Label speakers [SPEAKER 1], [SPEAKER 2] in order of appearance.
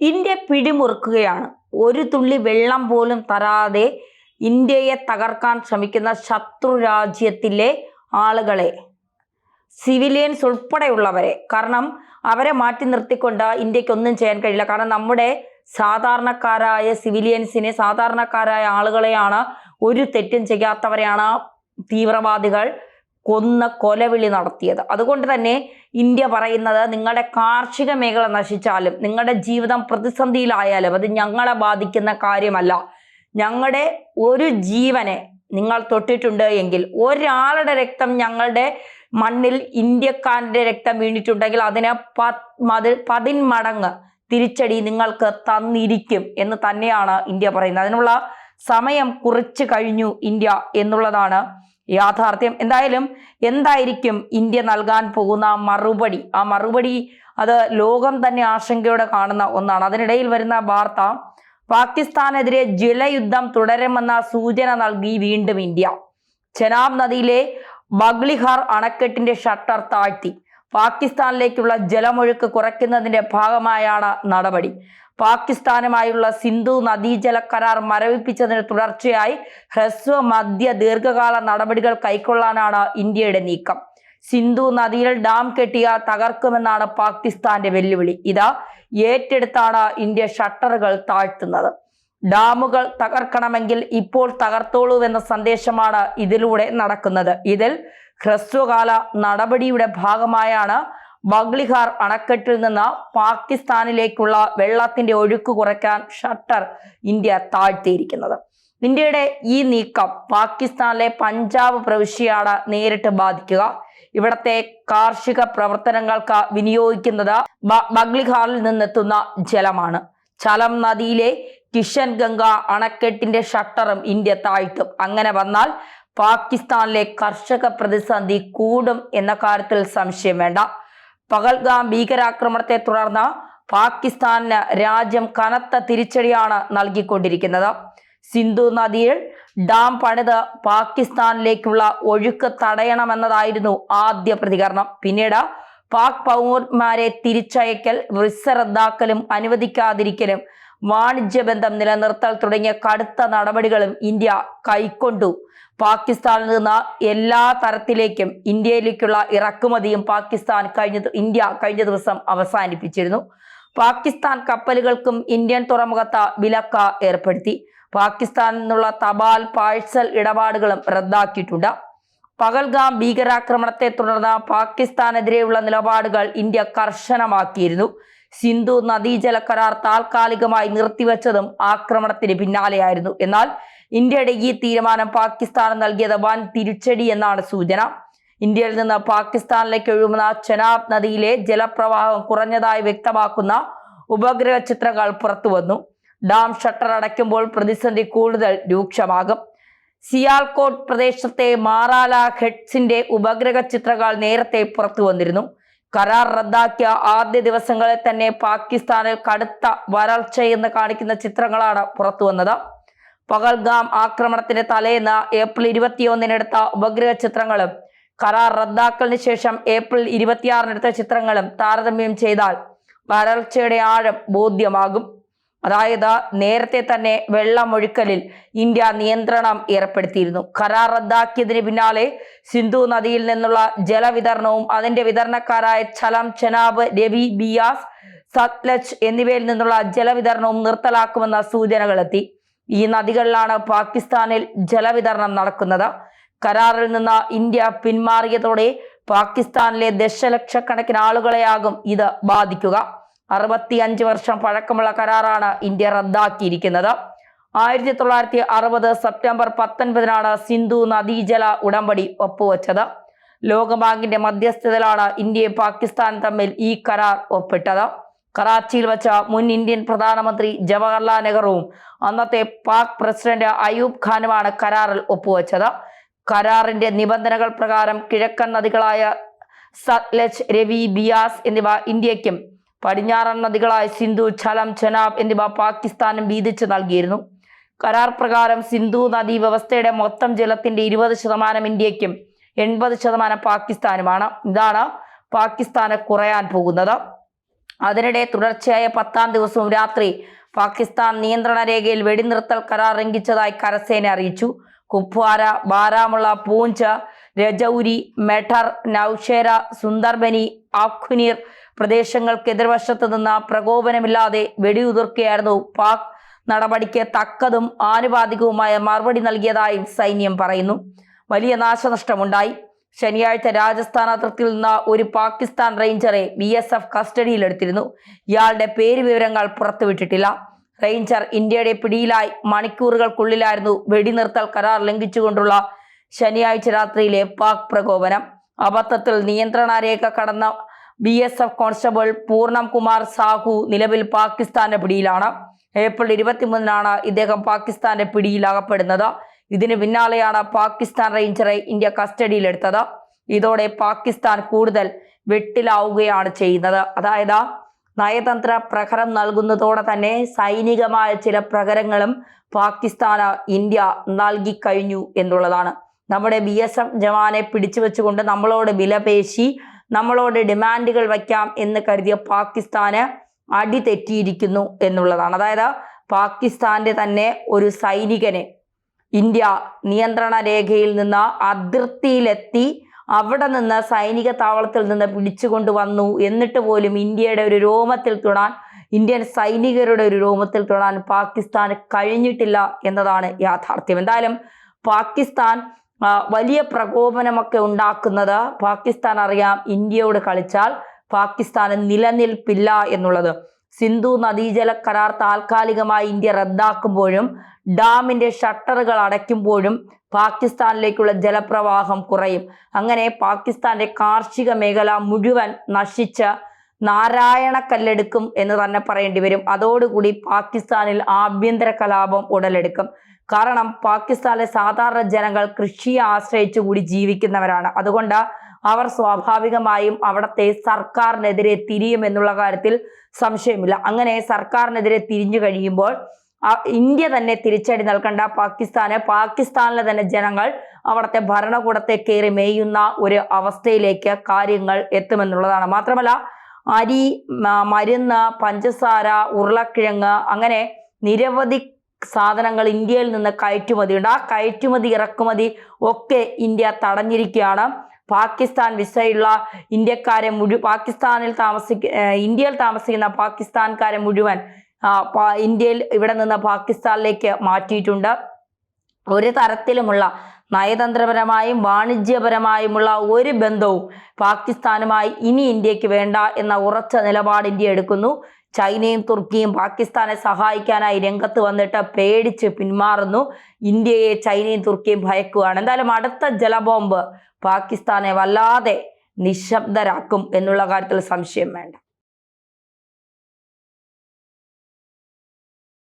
[SPEAKER 1] India പിടിമുറുക്കുകയാണ്. ഒരു തുള്ളി വെള്ളം പോലും തരാതെ ഇന്ത്യയെ തകർക്കാൻ ശ്രമിക്കുന്ന ശത്രു രാജ്യത്തിലെ ആളുകളെ സിവിലിയൻസ് ഉൾപ്പെടെയുള്ളവരെ. കാരണം അവരെ മാറ്റി നിർത്തിക്കൊണ്ട് ഇന്ത്യയ്ക്ക് ഒന്നും ചെയ്യാൻ കഴിയില്ല. കാരണം നമ്മുടെ സാധാരണക്കാരായ സിവിലിയൻസിനെ സാധാരണക്കാരായ ആളുകളെയാണ് ഒരു തെറ്റും ചെയ്യാത്തവരെയാണ് തീവ്രവാദികൾ. കൊന്ന് കൊലവിളി നടത്തിയത്. അതുകൊണ്ട് തന്നെ ഇന്ത്യ പറയുന്നത് നിങ്ങളുടെ കാർഷിക മേഖല നശിച്ചാലും നിങ്ങളുടെ ജീവിതം പ്രതിസന്ധിയിലായാലും അത് ഞങ്ങളെ ബാധിക്കുന്ന കാര്യമല്ല. ഞങ്ങളുടെ ഒരു ജീവനെ നിങ്ങൾ തൊട്ടിട്ടുണ്ട് എങ്കിൽ ഒരാളുടെ രക്തം ഞങ്ങളുടെ മണ്ണിൽ ഇന്ത്യക്കാരന്റെ രക്തം വീണിട്ടുണ്ടെങ്കിൽ അതിന് പതിൽ പതിന്മടങ്ങ് തിരിച്ചടി നിങ്ങൾക്ക് തന്നിരിക്കും എന്ന് തന്നെയാണ് ഇന്ത്യ പറയുന്നത്. അതിനുള്ള സമയം കുറച്ച് കഴിഞ്ഞു ഇന്ത്യ എന്നുള്ളതാണ് യാഥാർത്ഥ്യം. എന്തായാലും എന്തായിരിക്കും ഇന്ത്യ നൽകാൻ പോകുന്ന മറുപടി? ആ മറുപടി അത് ലോകം തന്നെ ആശങ്കയോടെ കാണുന്ന ഒന്നാണ്. അതിനിടയിൽ വരുന്ന വാർത്ത പാകിസ്ഥാനെതിരെ ജലയുദ്ധം തുടരുമെന്ന സൂചന നൽകി വീണ്ടും ഇന്ത്യ. ചെനാബ് നദിയിലെ ബഗ്ലിഹാർ അണക്കെട്ടിന്റെ ഷട്ടർ താഴ്ത്തി. പാകിസ്ഥാനിലേക്കുള്ള ജലമൊഴുക്ക് കുറയ്ക്കുന്നതിന്റെ ഭാഗമായാണ് നടപടി. പാകിസ്ഥാനുമായുള്ള സിന്ധു നദീജല കരാർ മരവിപ്പിച്ചതിന് തുടർച്ചയായി ഹ്രസ്വ മധ്യ ദീർഘകാല നടപടികൾ കൈക്കൊള്ളാനാണ് ഇന്ത്യയുടെ നീക്കം. സിന്ധു നദിയിൽ ഡാം കെട്ടിയാൽ തകർക്കുമെന്നാണ് പാകിസ്ഥാന്റെ വെല്ലുവിളി. ഇത് ഏറ്റെടുത്താണ് ഇന്ത്യ ഷട്ടറുകൾ താഴ്ത്തുന്നത്. ഡാമുകൾ തകർക്കണമെങ്കിൽ ഇപ്പോൾ തകർത്തോളൂ എന്ന സന്ദേശമാണ് ഇതിലൂടെ നടക്കുന്നത്. ഇതിൽ ഹ്രസ്വകാല നടപടിയുടെ ഭാഗമായാണ് ബഗ്ലിഹാർ അണക്കെട്ടിൽ നിന്ന് പാകിസ്ഥാനിലേക്കുള്ള വെള്ളത്തിന്റെ ഒഴുക്ക് കുറയ്ക്കാൻ ഷട്ടർ ഇന്ത്യ താഴ്ത്തിയിരിക്കുന്നത്. ഇന്ത്യയുടെ ഈ നീക്കം പാകിസ്ഥാനിലെ പഞ്ചാബ് പ്രവിശ്യയാണ് നേരിട്ട് ബാധിക്കുക. ഇവിടത്തെ കാർഷിക പ്രവർത്തനങ്ങൾക്ക് വിനിയോഗിക്കുന്നത് ബഗ്ലിഹാറിൽ നിന്നെത്തുന്ന ജലമാണ്. ചലം നദിയിലെ കിഷൻ ഗംഗ അണക്കെട്ടിന്റെ ഷട്ടറും ഇന്ത്യ താഴ്ത്തും. അങ്ങനെ വന്നാൽ പാകിസ്ഥാനിലെ കർഷക പ്രതിസന്ധി കൂടും എന്ന കാര്യത്തിൽ സംശയം വേണ്ട. പകൽഗാം ഭീകരാക്രമണത്തെ തുടർന്ന് പാകിസ്ഥാന് രാജ്യം കനത്ത തിരിച്ചടിയാണ് നൽകിക്കൊണ്ടിരിക്കുന്നത്. സിന്ധു നദിയിൽ ഡാം പണിത് പാകിസ്ഥാനിലേക്കുള്ള ഒഴുക്ക് തടയണമെന്നതായിരുന്നു ആദ്യ പ്രതികരണം. പിന്നീട് പാക് പൗരന്മാരെ തിരിച്ചയക്കൽ വിസ റദ്ദാക്കലും അനുവദിക്കാതിരിക്കലും വാണിജ്യബന്ധം നിലനിർത്തൽ തുടങ്ങിയ കടുത്ത നടപടികളും ഇന്ത്യ കൈക്കൊണ്ടു. പാകിസ്ഥാനിൽ നിന്ന് എല്ലാ തരത്തിലേക്കും ഇന്ത്യയിലേക്കുള്ള ഇറക്കുമതിയും പാകിസ്ഥാൻ കഴിഞ്ഞ ഇന്ത്യ കഴിഞ്ഞ ദിവസം അവസാനിപ്പിച്ചിരുന്നു. പാകിസ്ഥാൻ കപ്പലുകൾക്കും ഇന്ത്യൻ തുറമുഖത്ത് വിലക്ക ഏർപ്പെടുത്തി. പാകിസ്ഥാനിൽ നിന്നുള്ള തപാൽ പാഴ്സൽ ഇടപാടുകളും റദ്ദാക്കിയിട്ടുണ്ട്. പകൽഗാം ഭീകരാക്രമണത്തെ തുടർന്ന് പാകിസ്ഥാനെതിരെയുള്ള നിലപാടുകൾ ഇന്ത്യ കർശനമാക്കിയിരുന്നു. സിന്ധു നദീജല കരാർ താൽക്കാലികമായി നിർത്തിവെച്ചതും ആക്രമണത്തിന് പിന്നാലെയായിരുന്നു. എന്നാൽ ഇന്ത്യയുടെ ഈ തീരുമാനം പാകിസ്ഥാന് നൽകിയത് വൻ തിരിച്ചടി എന്നാണ് സൂചന. ഇന്ത്യയിൽ നിന്ന് പാകിസ്ഥാനിലേക്ക് ഒഴുകുന്ന ചെനാബ് നദിയിലെ ജലപ്രവാഹം കുറഞ്ഞതായി വ്യക്തമാക്കുന്ന ഉപഗ്രഹ ചിത്രങ്ങൾ പുറത്തുവന്നു. ഡാം ഷട്ടർ അടയ്ക്കുമ്പോൾ പ്രതിസന്ധി കൂടുതൽ രൂക്ഷമാകും. സിയാൽകോട്ട് പ്രദേശത്തെ മാറാല ഹെഡ്സിന്റെ ഉപഗ്രഹ ചിത്രങ്ങൾ നേരത്തെ പുറത്തു വന്നിരുന്നു കരാർ റദ്ദാക്കിയ ആദ്യ ദിവസങ്ങളിൽ തന്നെ പാകിസ്ഥാനിൽ കടുത്ത വരൾച്ചയെന്ന് കാണിക്കുന്ന ചിത്രങ്ങളാണ് പുറത്തു വന്നത് പകൽഗാം ആക്രമണത്തിന്റെ തലേന്ന് ഏപ്രിൽ ഇരുപത്തിയൊന്നിനെടുത്ത ഉപഗ്രഹ ചിത്രങ്ങളും കരാർ റദ്ദാക്കലിന് ശേഷം ഏപ്രിൽ ഇരുപത്തിയാറിനെടുത്ത ചിത്രങ്ങളും താരതമ്യം ചെയ്താൽ വരൾച്ചയുടെ ആഴം ബോധ്യമാകും. അതായത് നേരത്തെ തന്നെ വെള്ളമൊഴുക്കലിൽ ഇന്ത്യ നിയന്ത്രണം ഏർപ്പെടുത്തിയിരുന്നു. കരാർ റദ്ദാക്കിയതിന് പിന്നാലെ സിന്ധു നദിയിൽ നിന്നുള്ള ജലവിതരണവും അതിന്റെ വിതരണക്കാരായ ചലം ചെനാബ് രവി ബിയാസ് സത്ലജ് എന്നിവയിൽ നിന്നുള്ള ജലവിതരണവും നിർത്തലാക്കുമെന്ന സൂചനകളെത്തി. ഈ നദികളിലാണ് പാകിസ്ഥാനിൽ ജലവിതരണം നടക്കുന്നത്. കരാറിൽ നിന്ന് ഇന്ത്യ പിന്മാറിയതോടെ പാകിസ്ഥാനിലെ ദശലക്ഷക്കണക്കിന് ആളുകളെയാകും ഇത് ബാധിക്കുക. അറുപത്തി അഞ്ച് വർഷം പഴക്കമുള്ള കരാറാണ് ഇന്ത്യ റദ്ദാക്കിയിരിക്കുന്നത്. ആയിരത്തി തൊള്ളായിരത്തി അറുപത് സെപ്റ്റംബർ പത്തൊൻപതിനാണ് സിന്ധു നദീജല ഉടമ്പടി ഒപ്പുവെച്ചത്. ലോകബാങ്കിന്റെ മധ്യസ്ഥതയിലാണ് ഇന്ത്യയും പാകിസ്ഥാനും തമ്മിൽ ഈ കരാർ ഒപ്പിട്ടത്. കറാച്ചിയിൽ വെച്ച മുൻ ഇന്ത്യൻ പ്രധാനമന്ത്രി ജവഹർലാൽ നെഹ്റുവും അന്നത്തെ പാക് പ്രസിഡന്റ് അയൂബ് ഖാനുമാണ് കരാറിൽ ഒപ്പുവെച്ചത്. കരാറിന്റെ നിബന്ധനകൾ പ്രകാരം കിഴക്കൻ നദികളായ സത്ലജ് രവി ബിയാസ് എന്നിവ ഇന്ത്യക്കും പടിഞ്ഞാറൻ നദികളായ സിന്ധു ഛലം ചെനാബ് എന്നിവ പാകിസ്ഥാനും വീതിച്ച് നൽകിയിരുന്നു. കരാർ പ്രകാരം സിന്ധു നദി വ്യവസ്ഥയുടെ മൊത്തം ജലത്തിന്റെ ഇരുപത് ശതമാനം ഇന്ത്യക്കും എൺപത് ശതമാനം പാകിസ്ഥാനുമാണ്. ഇതാണ് പാകിസ്ഥാന് കുറയാൻ പോകുന്നത്. അതിനിടെ തുടർച്ചയായ പത്താം ദിവസവും രാത്രി പാകിസ്ഥാൻ നിയന്ത്രണ രേഖയിൽ വെടിനിർത്തൽ കരാർ ലംഘിച്ചതായി കരസേന അറിയിച്ചു. കുപ്വാര ബാരാമുള്ള പൂഞ്ച് രജൌരി മെഠർ നൌഷേര സുന്ദർബനി ആഖുനീർ പ്രദേശങ്ങൾക്ക് എതിർവശത്ത് നിന്ന് പ്രകോപനമില്ലാതെ വെടിയുതിർക്കുകയായിരുന്നു പാക്. നടപടിക്ക് തക്കതും ആനുപാതികവുമായ മറുപടി നൽകിയതായും സൈന്യം പറയുന്നു. വലിയ നാശനഷ്ടമുണ്ടായി. ശനിയാഴ്ച രാജസ്ഥാൻ അതിർത്തിയിൽ നിന്ന് ഒരു പാകിസ്ഥാൻ റേഞ്ചറെ ബി എസ് എഫ് കസ്റ്റഡിയിലെടുത്തിരുന്നു ഇയാളുടെ പേര് വിവരങ്ങൾ പുറത്തുവിട്ടിട്ടില്ല. റേഞ്ചർ ഇന്ത്യയുടെ പിടിയിലായി മണിക്കൂറുകൾക്കുള്ളിലായിരുന്നു വെടിനിർത്തൽ കരാർ ലംഘിച്ചുകൊണ്ടുള്ള ശനിയാഴ്ച രാത്രിയിലെ പാക് പ്രകോപനം. അബദ്ധത്തിൽ നിയന്ത്രണ രേഖ കടന്ന B S F constable Purnam Kumar Sahu നിലവിൽ പാകിസ്ഥാന്റെ പിടിയിലാണ്. ഏപ്രിൽ ഇരുപത്തിമൂന്നിനാണ് ഇദ്ദേഹം പാകിസ്ഥാന്റെ പിടിയിലകപ്പെടുന്നത്. ഇതിന് പിന്നാലെയാണ് പാകിസ്ഥാൻ റേഞ്ചറെ ഇന്ത്യ കസ്റ്റഡിയിലെടുത്തത്. ഇതോടെ പാകിസ്ഥാൻ കൂടുതൽ വെട്ടിലാവുകയാണ് ചെയ്യുന്നത്. അതായത് നയതന്ത്ര പ്രഹരം നൽകുന്നതോടെ തന്നെ സൈനികമായ ചില പ്രഹരങ്ങളും പാകിസ്ഥാന് ഇന്ത്യ നൽകിക്കഴിഞ്ഞു എന്നുള്ളതാണ്. നമ്മുടെ ബി എസ് എഫ് ജവാനെ പിടിച്ചു വെച്ചുകൊണ്ട് നമ്മളോട് വിലപേശി നമ്മളോട് ഡിമാൻഡുകൾ വയ്ക്കാം എന്ന് കരുതിയ പാകിസ്ഥാന് അടി തെറ്റിയിരിക്കുന്നു എന്നുള്ളതാണ്. അതായത് പാകിസ്ഥാന്റെ തന്നെ ഒരു സൈനികനെ ഇന്ത്യ നിയന്ത്രണ രേഖയിൽ നിന്ന് അതിർത്തിയിലെത്തി അവിടെ നിന്ന് സൈനിക താവളത്തിൽ നിന്ന് പിടിച്ചുകൊണ്ട് വന്നു. എന്നിട്ട് പോലും ഇന്ത്യയുടെ ഒരു രോമത്തിൽ തൊടാൻ ഇന്ത്യൻ സൈനികരുടെ ഒരു രോമത്തിൽ തൊടാൻ പാകിസ്ഥാന് കഴിഞ്ഞിട്ടില്ല എന്നതാണ് യാഥാർത്ഥ്യം. എന്തായാലും പാകിസ്ഥാൻ വലിയ പ്രകോപനമൊക്കെ ഉണ്ടാക്കുന്നത് പാകിസ്ഥാൻ അറിയാം. ഇന്ത്യയോട് കളിച്ചാൽ പാകിസ്ഥാന് നിലനിൽപ്പില്ല എന്നുള്ളത്. സിന്ധു നദീജല കരാർ താൽക്കാലികമായി ഇന്ത്യ റദ്ദാക്കുമ്പോഴും ഡാമിന്റെ ഷട്ടറുകൾ അടയ്ക്കുമ്പോഴും പാകിസ്ഥാനിലേക്കുള്ള ജലപ്രവാഹം കുറയും. അങ്ങനെ പാകിസ്ഥാന്റെ കാർഷിക മേഖല മുഴുവൻ നശിച്ച് നാരായണ കല്ലെടുക്കും എന്ന് തന്നെ പറയേണ്ടി വരും. അതോടുകൂടി പാകിസ്ഥാനിൽ ആഭ്യന്തര കലാപം ഉടലെടുക്കും. കാരണം പാകിസ്ഥാനിലെ സാധാരണ ജനങ്ങൾ കൃഷിയെ ആശ്രയിച്ചു കൂടി ജീവിക്കുന്നവരാണ്. അതുകൊണ്ട് അവർ സ്വാഭാവികമായും അവിടുത്തെ സർക്കാരിനെതിരെ തിരിയും എന്നുള്ള കാര്യത്തിൽ സംശയമില്ല. അങ്ങനെ സർക്കാരിനെതിരെ തിരിഞ്ഞു കഴിയുമ്പോൾ ഇന്ത്യ തന്നെ തിരിച്ചടി നൽകേണ്ട. പാകിസ്ഥാന് പാകിസ്ഥാനിലെ തന്നെ ജനങ്ങൾ അവിടുത്തെ ഭരണകൂടത്തെ കയറി മേയുന്ന ഒരു അവസ്ഥയിലേക്ക് കാര്യങ്ങൾ എത്തുമെന്നുള്ളതാണ്. മാത്രമല്ല അരി മരുന്ന് പഞ്ചസാര ഉരുളക്കിഴങ്ങ് അങ്ങനെ നിരവധി സാധനങ്ങൾ ഇന്ത്യയിൽ നിന്ന് കയറ്റുമതി ഉണ്ട് ആ കയറ്റുമതി ഇറക്കുമതി ഒക്കെ ഇന്ത്യ തടഞ്ഞിരിക്കുകയാണ്. പാകിസ്ഥാൻ വിസയുള്ള ഇന്ത്യക്കാരെ മുഴുവൻ പാകിസ്ഥാനിൽ താമസിക്ക ഇന്ത്യയിൽ താമസിക്കുന്ന പാകിസ്ഥാൻകാരെ മുഴുവൻ ഇന്ത്യയിൽ ഇവിടെ നിന്ന് പാകിസ്ഥാനിലേക്ക് മാറ്റിയിട്ടുണ്ട്. ഒരു തരത്തിലുമുള്ള നയതന്ത്രപരമായും വാണിജ്യപരമായുമുള്ള ഒരു ബന്ധവും പാകിസ്ഥാനുമായി ഇനി ഇന്ത്യയ്ക്ക് വേണ്ട എന്ന ഉറച്ച നിലപാട് ഇന്ത്യ എടുക്കുന്നു. ചൈനയും തുർക്കിയും പാകിസ്ഥാനെ സഹായിക്കാനായി രംഗത്ത് വന്നിട്ട് പേടിച്ച് പിന്മാറുന്നു. ഇന്ത്യയെ ചൈനയും തുർക്കിയും ഭയക്കുകയാണ്. എന്തായാലും അടുത്ത ജലബോംബ് പാകിസ്ഥാനെ വല്ലാതെ നിശബ്ദരാക്കും എന്നുള്ള കാര്യത്തിൽ സംശയം വേണ്ട.